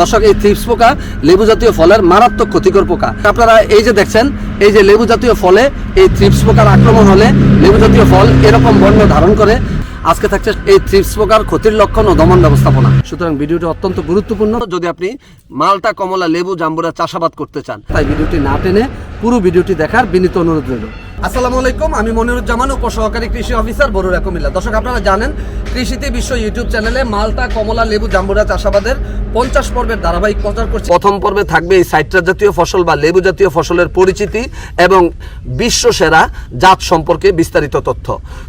দর্শক, এই থ্রিপস পোকা লেবু জাতীয় ফলের মারাত্মক ক্ষতিকর পোকা। আপনারা এই যে দেখছেন, এই যে লেবু জাতীয় ফলে এই থ্রিপস পোকার আক্রমণ হলে লেবু জাতীয় ফল এরকম বর্ণ ধারণ করে। আজকে থাকছে এই থ্রিপস পোকার ক্ষতির লক্ষণ ও দমন ব্যবস্থাপনা। সুতরাং ভিডিওটি অত্যন্ত গুরুত্বপূর্ণ। যদি আপনি মালটা, কমলা, লেবু, জাম্বুরা চাষাবাদ করতে চান, তাই ভিডিওটি না টেনে পুরো ভিডিওটি দেখার বিনীত অনুরোধ রইল। আসসালামু আলাইকুম, আমি মনিরুজ্জামান, উপসহকারী কৃষি অফিসার বরুরা কুমিল্লা। দর্শক, আপনারা জানেন, কৃষিতে বিশ্ব ইউটিউব চ্যানেলে মালটা, কমলা, লেবু, জাম্বুরা চাষাবাদের পঞ্চাশ পর্বের ধারাবাহিক প্রচার করছে। প্রথম পর্বে থাকবে এই সাইট্রাস জাতীয় ফসল বা লেবু জাতীয় ফসলের পরিচিতি এবং বিশ্ব সেরা জাত সম্পর্কে বিস্তারিত তথ্য।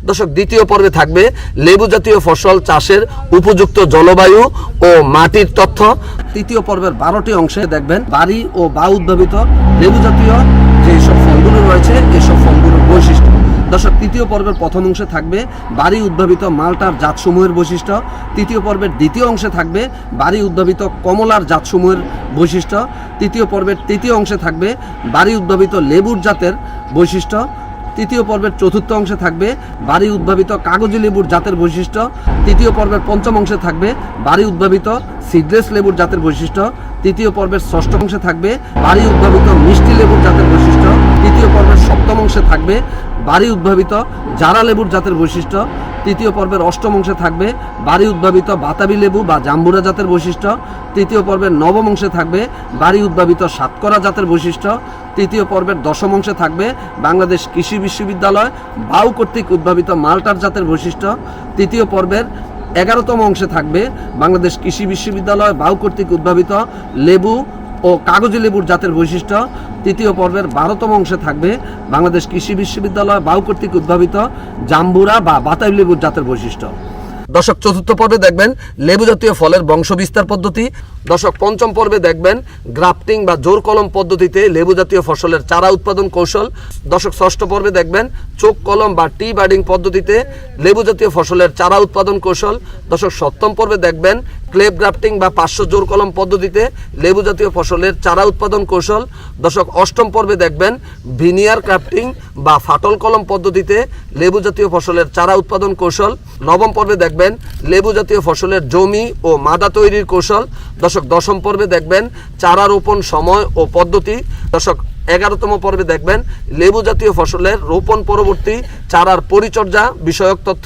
দর্শক, দ্বিতীয় পর্বে থাকবে লেবু জাতীয় ফসল, চাষের উপযুক্ত জলবায়ু ও মাটির তথ্য। তৃতীয় পর্বের বারোটি অংশে দেখবেন বাড়ি ও বা উদ্ভাবিত লেবু জাতীয় যেসব ফলগুলো রয়েছে, এসব ফলগুলোর বৈশিষ্ট্য। দর্শক, তৃতীয় পর্বের প্রথম অংশে থাকবে বাড়ি উদ্ভাবিত মালটার জাতসমূহের বৈশিষ্ট্য। তৃতীয় পর্বের দ্বিতীয় অংশে থাকবে বাড়ি উদ্ভাবিত কমলার জাতসমূহের বৈশিষ্ট্য। তৃতীয় পর্বের তৃতীয় অংশে থাকবে বাড়ি উদ্ভাবিত লেবুর জাতের বৈশিষ্ট্য। তৃতীয় পর্বের চতুর্থ অংশে থাকবে বাড়ি উদ্ভাবিত কাগজি লেবুর জাতের বৈশিষ্ট্য। তৃতীয় পর্বের পঞ্চম অংশে থাকবে বাড়ি উদ্ভাবিত সিডলেস লেবুর জাতের বৈশিষ্ট্য। তৃতীয় পর্বের ষষ্ঠ অংশে থাকবে বাড়ি উদ্ভাবিত মিষ্টি লেবুর জাতের বৈশিষ্ট্য। তৃতীয় পর্বের সপ্তম অংশে থাকবে বাড়ি উদ্ভাবিত জারা লেবুর জাতের বৈশিষ্ট্য। তৃতীয় পর্বের অষ্টম অংশে থাকবে বাড়ি উদ্ভাবিত বাতাবি লেবু বা জাম্বুরা জাতের বৈশিষ্ট্য। তৃতীয় পর্বের নবম অংশে থাকবে বাড়ি উদ্ভাবিত সাতকরা জাতের বৈশিষ্ট্য। তৃতীয় পর্বের দশম অংশে থাকবে বাংলাদেশ কৃষি বিশ্ববিদ্যালয় বাউ কর্তৃক উদ্ভাবিত মাল্টার জাতের বৈশিষ্ট্য। তৃতীয় পর্বের এগারোতম অংশে থাকবে বাংলাদেশ কৃষি বিশ্ববিদ্যালয় বাউ কর্তৃক উদ্ভাবিত লেবু ও কাগজি লেবুর জাতের বৈশিষ্ট্য। তৃতীয় পর্বের বারোতম অংশে থাকবে বাংলাদেশ কৃষি বিশ্ববিদ্যালয় বাউ কর্তৃক উদ্ভাবিত জাম্বুরা বা বাতাবি লেবুর জাতের বৈশিষ্ট্য। দশক চতুর্থ পর্বে দেখবেন লেবু জাতীয় ফলের বংশ বিস্তার পদ্ধতি। দশক পঞ্চম পর্বে দেখবেন গ্রাফটিং বা জোর কলম পদ্ধতিতে লেবু জাতীয় ফসলের চারা উৎপাদন কৌশল। দশক ষষ্ঠ পর্বে দেখবেন চোখ কলম বা টি বার্ডিং পদ্ধতিতে লেবু জাতীয় ফসলের চারা উৎপাদন কৌশল। দশক সপ্তম পর্বে দেখবেন ক্লেপ গ্রাফটিং বা পাঁচশো জোর কলম পদ্ধতিতে লেবু জাতীয় ফসলের চারা উৎপাদন কৌশল। দশক অষ্টম পর্বে দেখবেন ভিনিয়ার ক্রাফটিং বা ফাটল কলম পদ্ধতিতে লেবু জাতীয় ফসলের চারা উৎপাদন কৌশল। নবম পর্বে দেখবেন লেবু জাতীয় ফসলের জমি ও মাদা তৈরির কৌশল। দশক দশম পর্বে দেখবেন চারা রোপণ সময় ও পদ্ধতি। দশক এগারোতম পর্বে দেখবেন লেবু জাতীয় ফসলের রোপণ পরবর্তী চারার পরিচর্যা, বিষয়ক তথ্য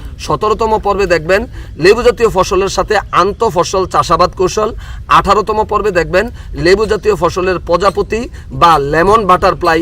সতেরোতম পর্বে দেখবেন লেবু জাতীয় ফসলের সাথে আন্ত ফসল চাষাবাদ কৌশল। আঠারোতম পর্বে দেখবেন লেবু জাতীয় ফসলের প্রজাপতি বা লেমন বাটারফ্লাই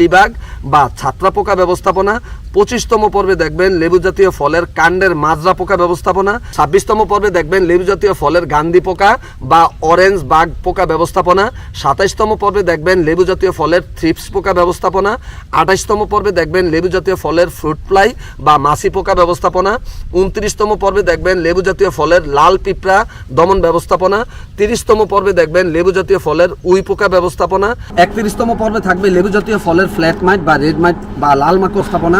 মিলিবাগ বা ছাত্রাপোকা ব্যবস্থাপনা পঁচিশতম পর্বে দেখবেন লেবু জাতীয় ফলের কাণ্ডের মাজরা পোকা ব্যবস্থাপনা, ছাব্বিশতম পর্বে দেখবেন লেবু জাতীয় ফলের গান্ধী পোকা বা অরেঞ্জ বাগ পোকা ব্যবস্থাপনা, সাতাইশতম পর্বে দেখবেন লেবু জাতীয় ফলের থ্রিপস পোকা ব্যবস্থাপনা আঠাইশতম পর্বে দেখবেন লেবু জাতীয় ফলের ফ্রুট ফ্লাই বা মাছি পোকা ব্যবস্থাপনা, উনত্রিশতম পর্বে দেখবেন লেবু জাতীয় ফলের লাল পিঁপড়া দমন ব্যবস্থাপনা, তিরিশতম পর্বে দেখবেন লেবু জাতীয় ফলের উই পোকা ব্যবস্থাপনা, একত্রিশতম পর্বে থাকবে লেবু জাতীয় ফলের ফ্ল্যাট মাইট বা রেড মাইট বা লাল মাকড় স্থাপনা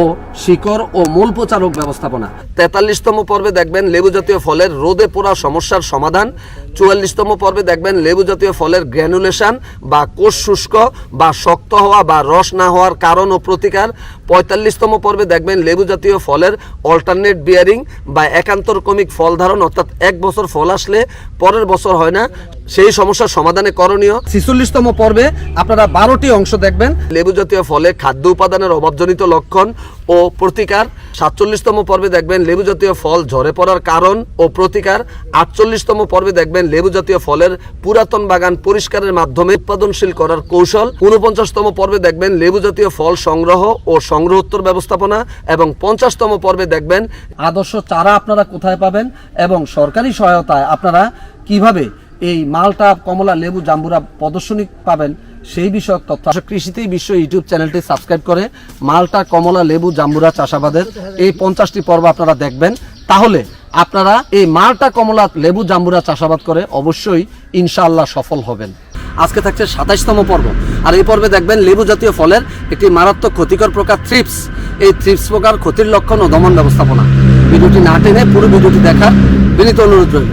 ও শিকড় ও মূল প্রচারক ব্যবস্থাপনা। তেতাল্লিশতম পর্বে দেখবেন লেবু জাতীয় ফলের রোদে পোড়া সমস্যার সমাধান। চুয়াল্লিশতম পর্বে দেখবেন লেবু জাতীয় ফলের গ্র্যানুলেশন বা কোষ শুষ্ক বা শক্ত হওয়া বা রস না হওয়ার কারণ ও প্রতিকার। পঁয়তাল্লিশতম পর্বে দেখবেন লেবু জাতীয় ফলের অল্টারনেট বিয়ারিং বা একান্তর কমিক ফল ধারণ, অর্থাৎ এক বছর ফল আসলে পরের বছর হয় না। সেই সমস্যার সমাধানে করণীয়। ছিচল্লিশতম পর্বে আপনারা বারোটি অংশ দেখবেন। লেবু জাতীয় ফলে খাদ্য উপাদানের অভাবজনিত লক্ষণ ও প্রতিকার। সাতচল্লিশতম পর্বে দেখবেন লেবু জাতীয় ফল ঝরে পড়ার কারণ ও প্রতিকার। আটচল্লিশতম পর্বে দেখবেন লেবু জাতীয় ফলের পুরাতন বাগান পরিষ্কারের মাধ্যমে উৎপাদনশীল করার কৌশল। উনপঞ্চাশতম পর্বে দেখবেন লেবু জাতীয় ফল সংগ্রহ ও সংগ্রহোত্তর ব্যবস্থাপনা এবং পঞ্চাশতম পর্বে দেখবেন আদর্শ চারা আপনারা কোথায় পাবেন এবং সরকারি সহায়তায় আপনারা কীভাবে এই মালটা, কমলা, লেবু, জাম্বুরা প্রদর্শনী পাবেন সেই বিষয়ক তথ্য। কৃষিতেই বিশ্ব ইউটিউব চ্যানেলটি সাবস্ক্রাইব করে মালটা, কমলা, লেবু, জাম্বুরা চাষাবাদের এই পঞ্চাশটি পর্ব আপনারা দেখবেন। তাহলে আপনারা এই মালটা, কমলা, লেবু, জাম্বুরা চাষাবাদ করে অবশ্যই ইনশাআল্লাহ সফল হবেন। আজকে থাকছে সাতাইশতম পর্ব। আর এই পর্বে দেখবেন লেবু জাতীয় ফলের একটি মারাত্মক ক্ষতিকর প্রকার থ্রিপস। এই থ্রিপস প্রকার ক্ষতির লক্ষণ ও দমন ব্যবস্থাপনা। ভিডিওটি না টেনে পুরো ভিডিওটি দেখার বিনীত অনুরোধ রইল।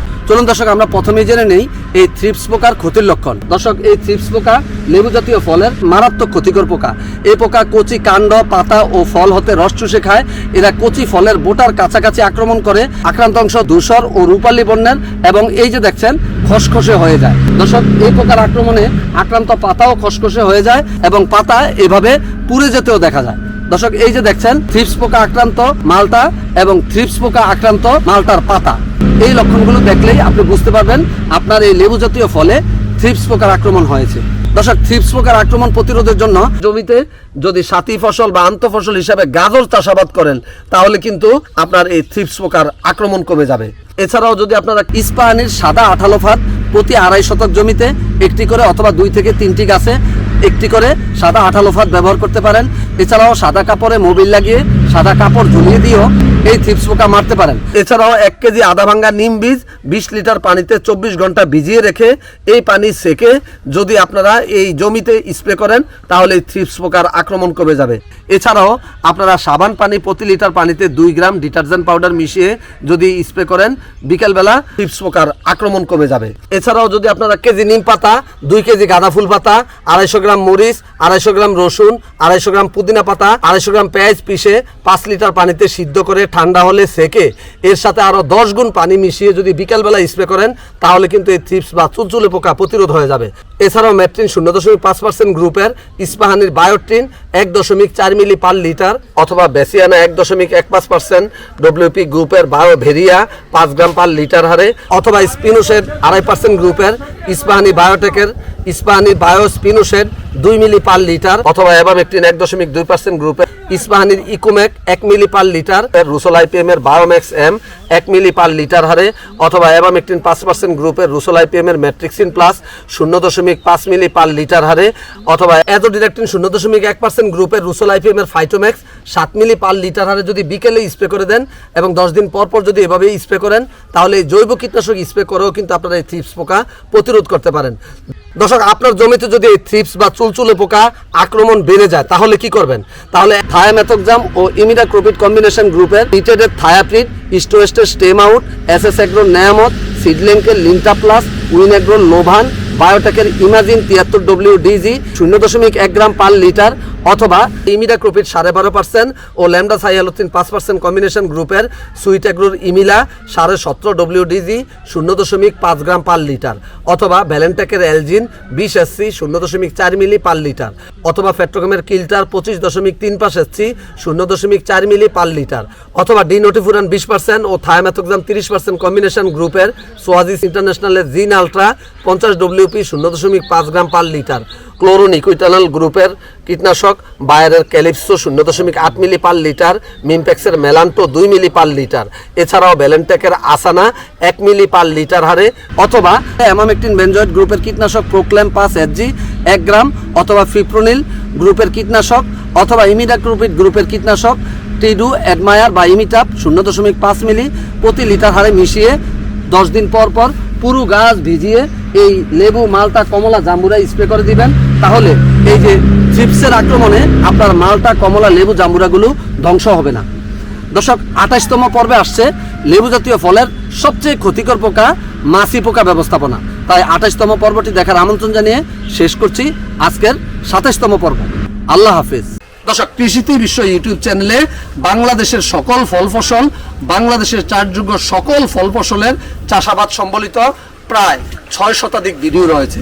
চলুন দর্শক, আমরা প্রথমেই জেনে নেই এই থ্রিপস পোকার ক্ষতির লক্ষণ। দর্শক, এই থ্রিপস পোকা লেবু জাতীয় ফলের মারাত্মক ক্ষতিকর পোকা। এই পোকা কচি কাণ্ড, পাতা ও ফল হতে রস চুষে খায়। এরা কচি ফলের বোটার কাছাকাছি আক্রমণ করে, আক্রান্ত অংশ ধূসর ও রূপালী বর্ণের এবং এই যে দেখছেন, খসখসে হয়ে যায়। দর্শক, এই পোকার আক্রমণে আক্রান্ত পাতাও খসখসে হয়ে যায় এবং পাতা এভাবে পুড়ে যেতেও দেখা যায়। দর্শক, এই যে দেখছেন থ্রিপস পোকা আক্রান্ত মালটা এবং থ্রিপস পোকা আক্রান্ত মালটার পাতা। এই লক্ষণগুলো দেখলেই আপনি বুঝতে পারবেন আপনার এই লেবু জাতীয় ফলে থ্রিপস পোকার আক্রমণ হয়েছে। দর্শক থ্রিপস পোকার আক্রমণ প্রতিরোধের জন্য জমিতে যদি সাথী ফসল বা আন্ত ফসল হিসাবে গাজর চাষাবাদ করেন, তাহলে কিন্তু আপনার এই থ্রিপস পোকার আক্রমণ কমে যাবে। এছাড়াও যদি আপনারা ইস্পাহানির সাদা আঠালো ফাত প্রতি আড়াই শতক জমিতে একটি করে অথবা দুই থেকে তিনটি গাছে একটি করে সাদা আঠালো ফাঁদ ব্যবহার করতে পারেন। এছাড়াও সাদা কাপড়ে মোবিল লাগিয়ে সাদা কাপড় ঝুলিয়ে দিয়েও এই থিপস পোকা মারতে পারেন। এছাড়াও এক কেজি আদা ভাঙ্গা নিম বীজ, বিশ লিটার পানিতে চব্বিশ ঘণ্টা ভিজিয়ে রেখে এই পানি সেকে যদি আপনারা এই জমিতে স্প্রে করেন, তাহলে এই থ্রিপস পোকার আক্রমণ কমে যাবে। এছাড়াও আপনারা সাবান পানি প্রতি লিটার পানিতে দুই গ্রাম ডিটারজেন্ট পাউডার মিশিয়ে যদি স্প্রে করেন, বিকেলবেলা থ্রিপস পোকার আক্রমণ কমে যাবে। এছাড়াও যদি আপনারা কেজি নিম পাতা, দুই কেজি গাঁদা ফুল পাতা, আড়াইশো গ্রাম মরিচ, আড়াইশো গ্রাম রসুন, আড়াইশো গ্রাম পুদিনা পাতা, আড়াইশো গ্রাম পেঁয়াজ পিষে পাঁচ লিটার পানিতে সিদ্ধ করে ঠান্ডা হলে সেকে। এর সাথে আরও দশ গুণ পানি মিশিয়ে যদি বিকালবেলা স্প্রে করেন, তাহলে কিন্তু এই থ্রিপস বা চুলচুলে পোকা প্রতিরোধ হয়ে যাবে। এছাড়াও ম্যাট্রিন শূন্য দশমিক পাঁচ পার্সেন্ট গ্রুপের ইস্পাহানির বায়োট্রিন এক দশমিক চার মিলি পার লিটার অথবা বেসিয়ানা এক দশমিক এক পাঁচ পার্সেন্ট ডব্লিউপি গ্রুপের বায়ো ভেরিয়া পাঁচ গ্রাম পার লিটার হারে অথবা স্পিনোসেড আড়াই পার্সেন্ট গ্রুপের ইস্পাহানি বায়োটেকের ইস্পাহানি বায়ো স্পিনোসেড দুই মিলি পার লিটার অথবা এবামেকটিন এক দশমিক দুই পার্সেন্ট গ্রুপের ইস্পাহানির ইকোম্যাক এক মিলি পার লিটার রুসোল আইপিএম এর বায়োম্যাক্স এম এক মিলি পার লিটার হারে অথবা এবামেকটিন পাঁচ পার্সেন্ট গ্রুপের রুসোল আইপিএম এর ম্যাট্রিক্সিন প্লাস শূন্য দশমিক পাঁচ মিলি পার লিটার হারে অথবা এজোডিরেক্টিন শূন্য দশমিক এক পার্সেন্ট গ্রুপের রুসোল আইপিএম এর ফাইটোম্যাক্স সাত মিলি পার লিটার হারে যদি বিকেলে স্প্রে করে দেন এবং দশ দিন পর পর যদি এভাবেই স্প্রে করেন, তাহলে জৈব কীটনাশক স্প্রে করেও কিন্তু আপনারা এই থ্রিপস পোকা প্রতিরোধ করতে পারেন। দর্শক, আপনার জমিতে যদি এই থ্রিপস বা চুলচুলে পোকা আক্রমণ বেড়ে যায়, তাহলে কি করবেন? তাহলে থায়ামেথোকজাম ও ইমিডাক্রোপিড কম্বিনেশন গ্রুপের ইটেডের থায়াপ্রিড, ইস্টোয়েস্টের stem out, S S agro Neyamat সিডলেঙ্কের লিন্টা প্লাস উইনেগ্রোর লোভান বায়োটেকের ইমাজিন তিয়াত্তর ডব্লিউ ডিজি শূন্য দশমিক এক গ্রাম পার লিটার অথবা ইমিডাক্রোপিড সাড়ে বারো পার্সেন্ট ও ল্যামডা সাইয়ালোথিন পাঁচ পার্সেন্ট কম্বিনেশন গ্রুপের সুইট অ্যাগ্রোর ইমিলা সাড়ে সতেরো ডব্লিউ ডিজি শূন্য দশমিক পাঁচ গ্রাম পার লিটার, অথবা ভ্যালেন্টেকের এলজিন বিশ এসসি শূন্য দশমিক চার মিলি পার লিটার, অথবা পেট্রোকামের কিল্টার পঁচিশ দশমিক তিন পাঁচ এসসি শূন্য দশমিক চার মিলি পার লিটার, অথবা ডিনোটিফুরান বিশ পার্সেন্ট ও থায়ামেথোক্সাম তিরিশ পার্সেন্ট কম্বিনেশন গ্রুপের সোয়াজিস ইন্টারন্যাশনালের জিন আলট্রা পঞ্চাশ ডব্লিউপি শূন্য দশমিক পাঁচ গ্রাম পার লিটার ক্লোরোনিকুইটানল গ্রুপের কীটনাশক, বায়ারের ক্যালিপসো শূন্য দশমিক আট মিলি পার লিটার, মিমপ্যাক্সের মেলান্টো দুই মিলি পার লিটার, এছাড়াও ব্যালেন্টেকের আসানা এক মিলি পার লিটার হারে, অথবা অ্যামামেকটিন বেঞ্জয়েড গ্রুপের কীটনাশক প্রোক্লেম পাস এসজি এক গ্রাম, অথবা ফিপ্রোনিল গ্রুপের কীটনাশক, অথবা ইমিডাক্রোপিড গ্রুপের কীটনাশক, টিডু, অ্যাডমায়ার বা ইমিটাপ শূন্য দশমিক পাঁচ মিলি প্রতি লিটার হারে মিশিয়ে দশ দিন পর পর পুরো গাছ ভিজিয়ে এই লেবু মালটা কমলা জাম্বুরা স্প্রে করে দিবেন। তাহলে এই যে চিপসের আক্রমণে আপনার মালটা, কমলা, লেবু জাম্বুরাগুলো ধ্বংস হবে না। দর্শক, আঠাশতম পর্বে আসছে লেবু জাতীয় ফলের সবচেয়ে ক্ষতিকর পোকা মাছি পোকা ব্যবস্থাপনা। তাই আঠাশতম পর্বটি দেখার আমন্ত্রণ জানিয়ে শেষ করছি আজকের সাতাশতম পর্ব। আল্লাহ হাফিজ। দর্শক, কৃষিতে বিশ্ব ইউটিউব চ্যানেলে বাংলাদেশের সকল ফল ফসল, বাংলাদেশের চারযোগ্য সকল ফল ফসলের চাষাবাদ সম্বলিত প্রায় ছয় শতাধিক ভিডিও রয়েছে।